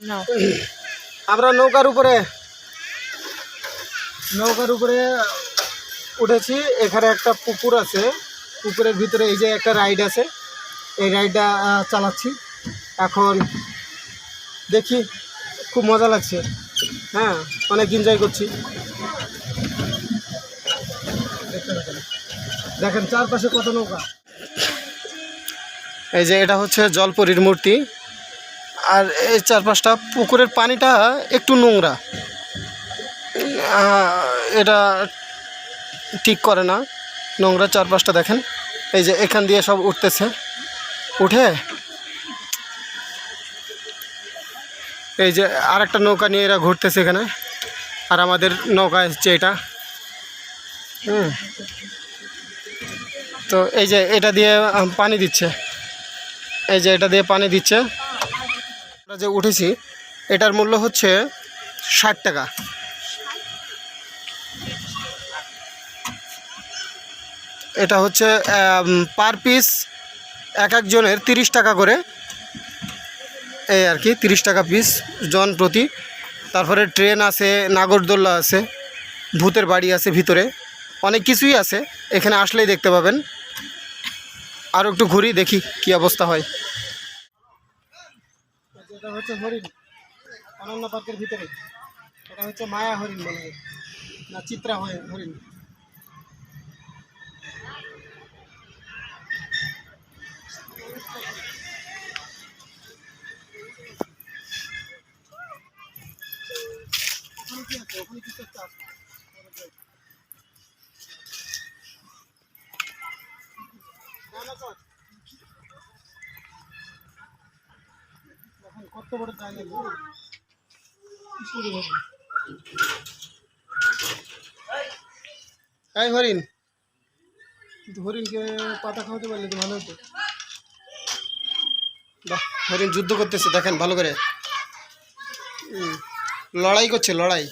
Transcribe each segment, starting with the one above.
না। আমরা নৌকার উপরে নৌকার উপরে উঠেছি। এখানে একটা পুকুর আছে। পুকুরের ভিতরে এই যে একটা রাইড আছে। এই রাইডটা চালাচ্ছি। এখন দেখি খুব মজা লাগছে। হ্যাঁ অনেক এনজয় করছি। দেখেন চারপাশে কত নৌকা। এই যে এটা হচ্ছে জলপরীর মূর্তি। আর এই চারপাশটা পুকুরের পানিটা একটু নোংরা। এটা ঠিক করে না। নোংরা চারপাশটা দেখেন। এই যে এখান দিয়ে সব উঠতেছে। উঠে এই যে আর একটা নৌকা নিয়ে এরা ঘুরতেছে এখানে। আর আমাদের নৌকা এসছে এটা। হুম। তো এই যে এটা দিয়ে পানি দিচ্ছে। এই যে এটা দিয়ে পানি দিচ্ছে। আমরা যে উঠেছি, এটার মূল্য হচ্ছে ষাট টাকা। এটা হচ্ছে পার পিস এক একজনের তিরিশ টাকা করে। এই আর কি, তিরিশ টাকা পিস জন প্রতি। তারপরে ট্রেন আছে, নাগরদোল্লা আছে, ভূতের বাড়ি আছে ভিতরে। অনেক কিছুই আছে, এখানে আসলেই দেখতে পাবেন। আর একটু ঘুরি দেখি কি অবস্থা হয়। এটা হচ্ছে হরিণ, অনন্য পার্কের ভিতরে। এটা হচ্ছে মায়া হরিণ বলে না চিত্রা হরিণ হরিণ। ওখানে কি সুন্দর হরিণ। এই হরিণ। কিন্তু হরিণকে পাতা খাওয়াতে পারলে তো ভালো হতো। বাহ, হরিণ যুদ্ধ করতেছে, দেখেন ভালো করে। লড়াই করছে, লড়াই।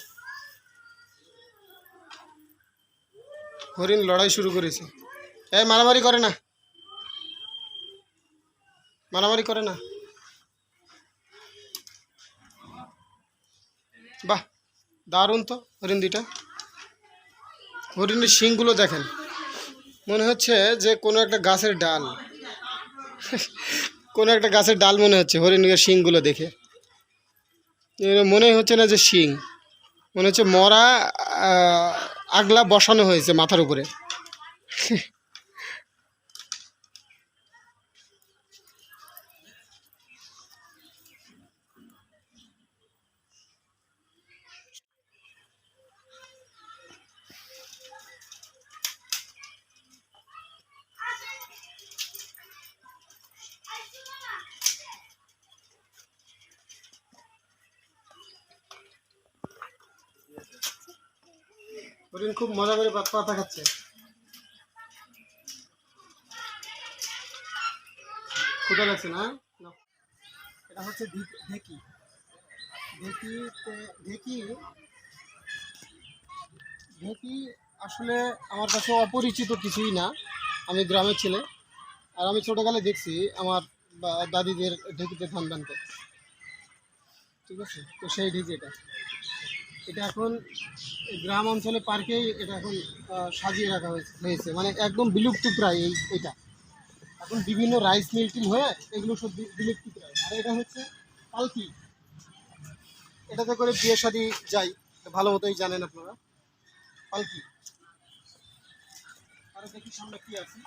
হরিণ লড়াই শুরু করেছে। এই মারামারি করে না। মারামারি করে না। বাহ, দারুণ তো হরিণ হরিণের শিংগুলো দেখেন। মনে হচ্ছে যে কোনো একটা গাছের ডাল। কোনো একটা গাছের ডাল মনে হচ্ছে হরিণের শিংগুলো দেখে। মনে হচ্ছে না যে শিং। মনে হচ্ছে মরা আগলা বসানো হয়েছে মাথার উপরে। হরিণ খুব মজা করে পাত খাচ্ছে। ক্ষুদা লাগছে না? এটা হচ্ছে ঢেকি। ঢেকিতে ঢেকি ঢেকি আসলে আমার কাছে অপরিচিত কিছুই না। আমি গ্রামের ছেলে। আর আমি ছোটোকালে দেখছি আমার দাদিদের ঢেকিতে ধান বানতে। ঠিক আছে? তো সেই ঢেকি এটা। এটা এখন গ্রাম অঞ্চলে পার্কেই এটা এখন সাজিয়ে রাখা হয়েছে মানে একদম বিলুপ্ত প্রায় এই, এটা। এখন বিভিন্ন রাইস মিল টিল হয়ে এগুলো সব বিলুপ্ত প্রায়। আর এটা হচ্ছে পালকি। এটাতে করে বিয়ে শাদি যাই, ভালো মতোই জানেন আপনারা। পালকি। আরও দেখি সামনে কি আছে।